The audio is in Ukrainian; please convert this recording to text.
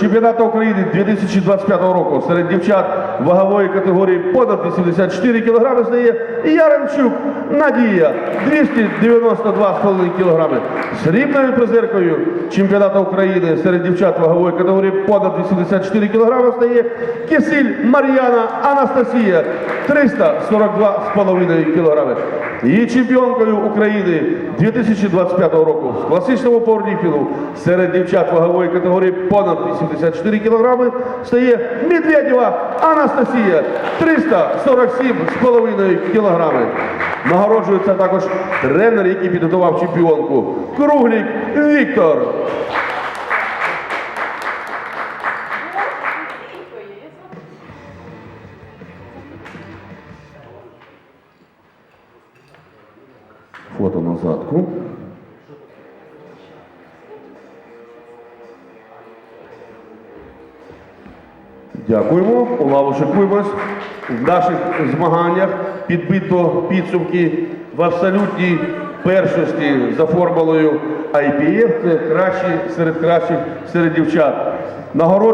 чемпіонату України 2025 року серед дівчат вагової категорії понад 84 кг стає Яремчук Надія 292,5 кг. Срібною призеркою чемпіонату України серед дівчат вагової категорії понад 84 кг стає Кисиль Мар'яна Анастасія 342,5 кг. Її чемпіонкою України 2025 року з класичного пауерліфтингу серед дівчат вагової категорії понад 84 кг стає Медведєва Анастасія 347,5 кг. Нагороджується також тренер, який підготував чемпіонку Круглік Віктор. Фото на задку. Дякуємо. У лаву шикуємось. В наших змаганнях підбито підсумки в абсолютній першості за формулою IPF. Це кращі серед кращих серед дівчат. Нагороджуємо